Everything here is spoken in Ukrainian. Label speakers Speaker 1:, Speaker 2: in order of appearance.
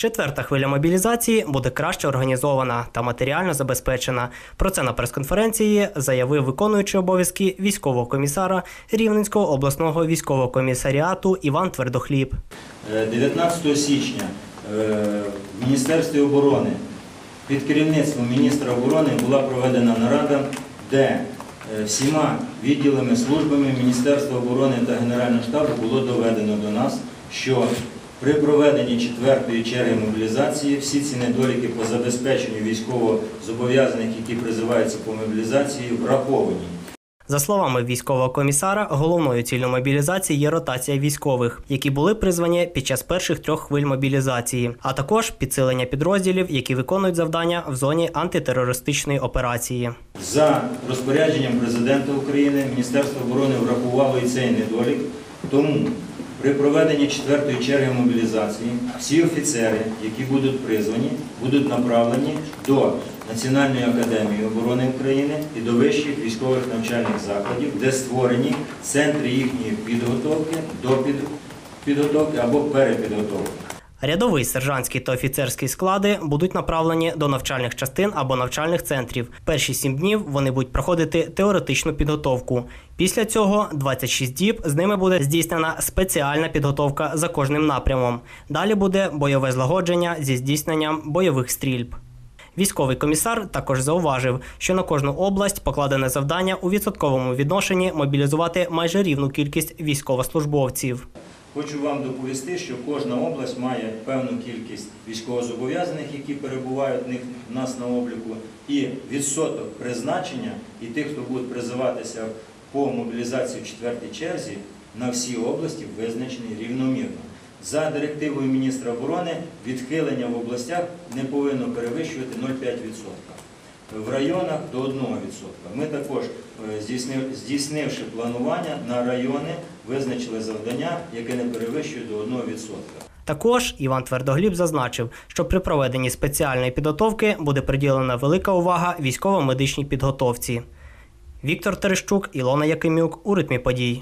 Speaker 1: Четверта хвиля мобілізації буде краще організована та матеріально забезпечена. Про це на прес-конференції заявив виконуючий обов'язки військового комісара Рівненського обласного військового комісаріату Іван Твердохліб.
Speaker 2: Е, 19 січня е, в Міністерстві оборони під керівництвом міністра оборони була проведена нарада, де е, всіма відділами, службами Міністерства оборони та Генерального штабу було доведено до нас, що при проведенні четвертої черги мобілізації всі ці недоліки по забезпеченню військовозобов'язаних, які призиваються по мобілізації, враховані.
Speaker 1: За словами військового комісара, головною ціллю мобілізації є ротація військових, які були призвані під час перших трьох хвиль мобілізації, а також підсилення підрозділів, які виконують завдання в зоні антитерористичної операції.
Speaker 2: За розпорядженням президента України Міністерство оборони врахувало і цей недолік. Тому при проведенні четвертої черги мобілізації всі офіцери, які будуть призвані, будуть направлені до Національної академії оборони України і до вищих військових навчальних закладів, де створені центри їхньої підготовки до підготовки або перепідготовки.
Speaker 1: Рядовий сержантський та офіцерський склади будуть направлені до навчальних частин або навчальних центрів. Перші сім днів вони будуть проходити теоретичну підготовку. Після цього 26 діб з ними буде здійснена спеціальна підготовка за кожним напрямом. Далі буде бойове злагодження зі здійсненням бойових стрільб. Військовий комісар також зауважив, що на кожну область покладене завдання у відсотковому відношенні мобілізувати майже рівну кількість військовослужбовців.
Speaker 2: Хочу вам доповісти, що кожна область має певну кількість військовозобов'язаних, які перебувають в нас на обліку, і відсоток призначення і тих, хто будуть призиватися по мобілізації в четвертій черзі, на всі області визначений рівномірно. За директивою міністра оборони відхилення в областях не повинно перевищувати 0,5%. В районах до 1%. Ми також, е, здійснив- здійснивши планування на райони, визначили завдання, яке не перевищує до 1%.
Speaker 1: Також Іван Твердогліб зазначив, що при проведенні спеціальної підготовки буде приділена велика увага військово-медичній підготовці. Віктор Терещук, Ілона Якимюк у ритмі подій.